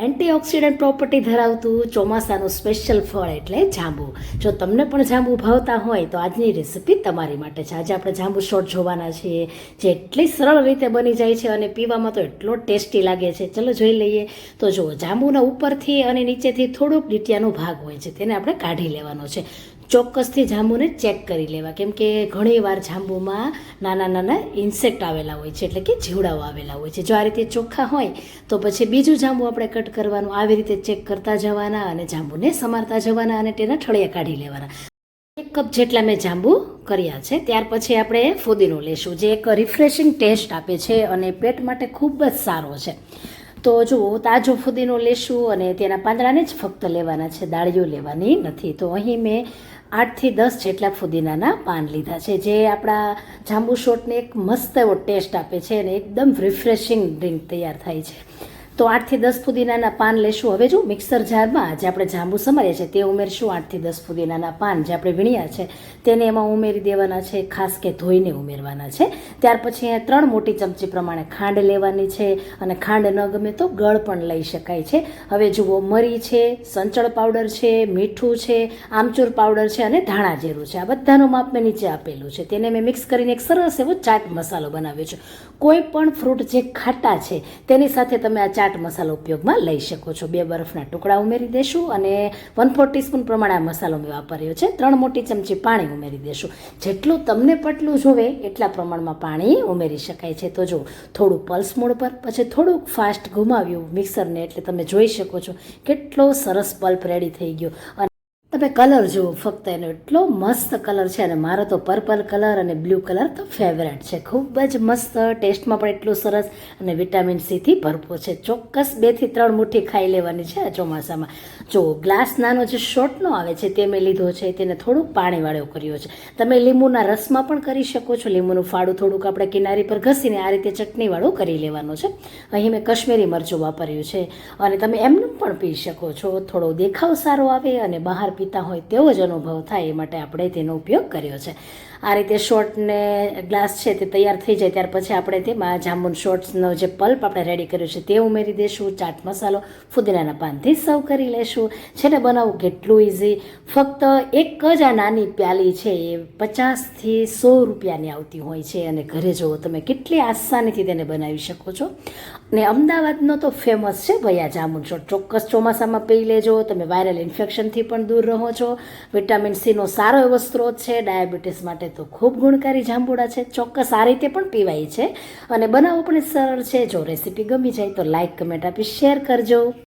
Antioxidant property ધરાવતું ચોમાસાનું special ફળ એટલે જાંબુ. જો તમને પણ જાંબુ ભાવતા હોય તો આજની રેસિપી તમારી માટે છે. આજે આપણે જાંબુ શોર્ટ જોવાના છીએ. જે એટલી સરળ રીતે બની જાય છે અને પીવામાં તો એટલો ટેસ્ટી લાગે છે. ચલો જોઈ લઈએ. તો જુઓ, જાંબુના ઉપરથી અને નીચેથી થોડોક ડીટિયાનો ભાગ હોય છે. તેને આપણે કાઢી લેવાનો છે. ચોક્કસથી જાંબુને ચેક કરી લેવા. કેમ કે ઘણીવાર જાંબુમાં નાના નાના ઇન્સેક્ટ આવેલા હોય છે, એટલે કે જીવડાઓ આવેલા હોય છે. જો આ રીતે ચોખ્ખા હોય, તો પછી બીજું જાંબુ આપણે કટ કરવાનું, આવી રીતે ચેક કરતા જવાના અને જાંબુને સમારતા જવાના અને તેના ઠળિયા કાઢી લેવાના. એક કપ જેટલા મેં જાંબુ કર્યા છે, ત્યાર પછી આપણે ફુદીનો લેશું, જે એક રિફ્રેશિંગ ટેસ્ટ આપે છે અને પેટ માટે ખૂબ જ સારો છે. તો જુઓ તાજો ફુદીનો લેશું અને તેના પાંદડાને જ ફક્ત લેવાના છે દાળીઓ લેવાની નથી. તો અહીં મેં આઠથી દસ જેટલા ફુદીનાના પાન લીધા છે, જે આપણા જાંબુ શોટને એક મસ્ત એવો ટેસ્ટ આપે છે અને એકદમ રિફ્રેશિંગ ડ્રિંક તૈયાર થાય છે. તો આઠથી દસ ફુદીનાના પાન લેશું. હવે જો મિક્સર જારમાં જે આપણે જાંબુ સમારીએ છીએ તે ઉમેરશું આઠથી દસ ફુદીનાના પાન જે આપણે વીણ્યા છે, તેને એમાં ઉમેરી દેવાના છે, ખાસ કે ધોઈને ઉમેરવાના છે. ત્યાર પછી અહીંયા ત્રણ મોટી ચમચી પ્રમાણે ખાંડ લેવાની છે અને ખાંડ ન ગમે તો ગળ પણ લઈ શકાય છે. હવે જુઓ, મરી છે, સંચળ પાવડર છે, મીઠું છે, આમચૂર પાવડર છે અને ધાણા જીરું છે. આ બધાનું માપ મેં નીચે આપેલું છે. તેને મેં મિક્સ કરીને એક સરસ એવો ચાટ મસાલો બનાવ્યો છે. કોઈ પણ ફ્રૂટ જે ખાટા છે, તેની સાથે તમે આ ચાટ મસાલો ઉપયોગમાં લઈ શકો છો. બે બરફના ટુકડા ઉમેરી દેશું અને વન ફોર ટીસ્પૂન પ્રમાણે આ મસાલો મેં વાપર્યો છે. ત્રણ મોટી ચમચી પાણી ઉમેરી દેશું. જેટલું તમને પટલું જોવે એટલા પ્રમાણમાં પાણી ઉમેરી શકાય છે. તો જો થોડું પલ્સ મોડ પર, પછી થોડુંક ફાસ્ટ ઘુમાવ્યું મિક્સરને એટલે તમે જોઈ શકો છો કેટલો સરસ પલ્પ રેડી થઈ ગયો. અને તમે કલર જુઓ, ફક્ત એનો એટલો મસ્ત કલર છે અને મારો તો પર્પલ કલર અને બ્લુ કલર તો ફેવરેટ છે. ખૂબ જ મસ્ત ટેસ્ટમાં પણ એટલું સરસ અને વિટામિન સીથી ભરપૂર છે. ચોક્કસ બેથી ત્રણ મુઠ્ઠી ખાઈ લેવાની છે આ ચોમાસામાં. જો ગ્લાસ નાનો જે શોર્ટનો આવે છે તે મેં લીધો છે, તેને થોડુંક પાણીવાળો કર્યો છે. તમે લીંબુના રસમાં પણ કરી શકો છો. લીંબુનું ફાડું થોડુંક આપણે કિનારી પર ઘસીને આ રીતે ચટણીવાળું કરી લેવાનું છે. અહીં મેં કશ્મીરી મરચું વાપર્યું છે અને તમે એમનું પણ પી શકો છો. થોડો દેખાવ સારો આવે અને બહાર પીતા હોય તેવો જ અનુભવ થાય એ માટે આપણે તેનો ઉપયોગ કર્યો છે. આ રીતે શોર્ટને ગ્લાસ છે તે તૈયાર થઈ જાય ત્યાર પછી આપણે તેમાં જાંબુન શોર્ટ્સનો જે પલ્પ આપણે રેડી કર્યો છે તે ઉમેરી દઈશું ચાટ મસાલો, ફુદીનાના પાનથી સર્વ કરી લેશું. છે ને બનાવવું કેટલું ઇઝી ફક્ત એક જ આ નાની પ્યાલી છે એ પચાસથી સો રૂપિયાની આવતી હોય છે અને ઘરે જુઓ તમે કેટલી આસાનીથી તેને બનાવી શકો છો. ને અમદાવાદનો તો ફેમસ છે ભૈયા જામુન શોર્ટ ચોક્કસ ચોમાસામાં પી લેજો, તમે વાયરલ ઇન્ફેક્શનથી પણ દૂર રહો છો વિટામિન સીનો સારો એવો સ્ત્રોત છે, ડાયાબિટીસ માટે તો ખૂબ ગુણકારી જાંબુડા છે, ચોક્કસ આ રીતે પણ પીવાય છે. અને બનાવવું પણ સરળ છે, જો રેસીપી ગમી જાય તો લાઇક કમેન્ટ આપી શેર કરજો.